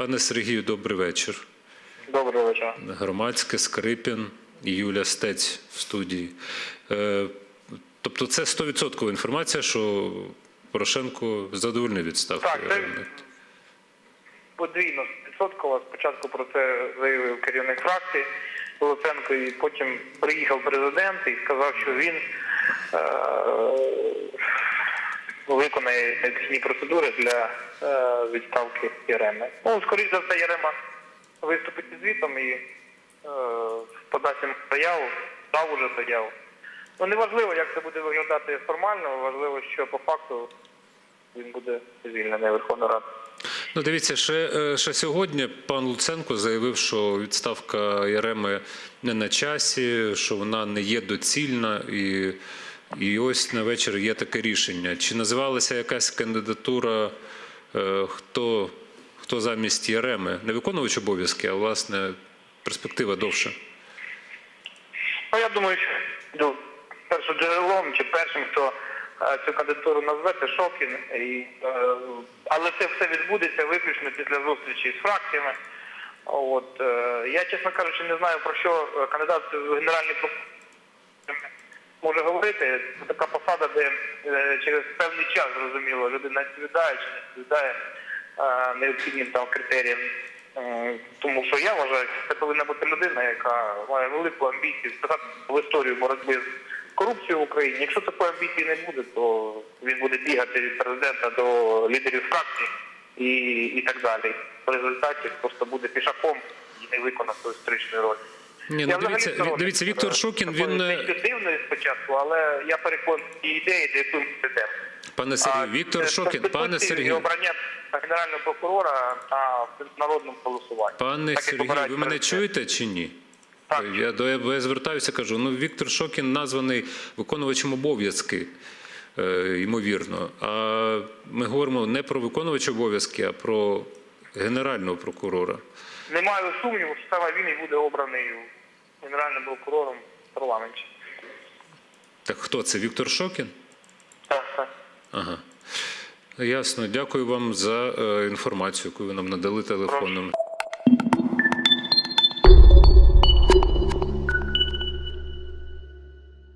Пане Сергію, добрий вечір. Доброго вечора. Громадське Скрипін і Юля Стець в студії. Е, Тобто це 100% інформація, що Порошенко задовольнив відставку. Так, це подвійно відсотково. Спочатку про це заявив керівник фракції Луценко, і потім приїхав президент і сказав, що він е- виконає необхідні процедури для е- відставки Єреми. Ну, скоріш за все, Єрема виступить із звітом і е- подасть йому заяву, дав уже заяву. Ну, неважливо, як це буде виглядати формально, важливо, що по факту він буде звільнений Верховної Ради. Ну, дивіться, ще, е, ще сьогодні пан Луценко заявив, що відставка Яреми не на часі, що вона не є доцільна, і, і ось на вечір є таке рішення. Чи називалася якась кандидатура, е, хто, хто замість Яреми? Не виконувач обов'язки, а власне перспектива довша. Ну, я думаю, що ну, першим джерелом чи першим, хто е, цю кандидатуру назве, це Шокін. І, е, але це все відбудеться виключно після зустрічі з фракціями. От, е, я, чесно кажучи, не знаю, про що кандидат в генеральний прокурор може говорити. Це така посада, де через певний час, зрозуміло, людина відповідає чи не відповідає необхідним там критеріям. Е, Тому що я вважаю, що це повинна бути людина, яка має велику амбіцію вписати в історію боротьби з корупцією в Україні. Якщо такої амбіції не буде, то він буде бігати від президента до лідерів фракцій і, і так далі. В результаті просто буде пішаком і не виконав свою історичну роль. Ні, ну взагалі дивіться, сторонник, дивіться, Віктор е, Шокін, він е, ініціативної спочатку, але я переконаний ідеї, якої ми йдемо. пане Сергію, Віктор Шокін, пане Сергію. обрання генерального прокурора на народному голосуванні. Пане Так, Сергію, ви мене чуєте чи ні? Так. Я до я, я звертаюся, кажу. Ну Віктор Шокін названий виконувачем обов'язки, е, ймовірно. А ми говоримо не про виконувача обов'язки, а про генерального прокурора. Не маю сумніву, що саме він і буде обраний генеральним прокурором в парламенті. Так хто це? Віктор Шокін? Так, так. Ага. Ясно. Дякую вам за е, інформацію, яку ви нам надали телефоном.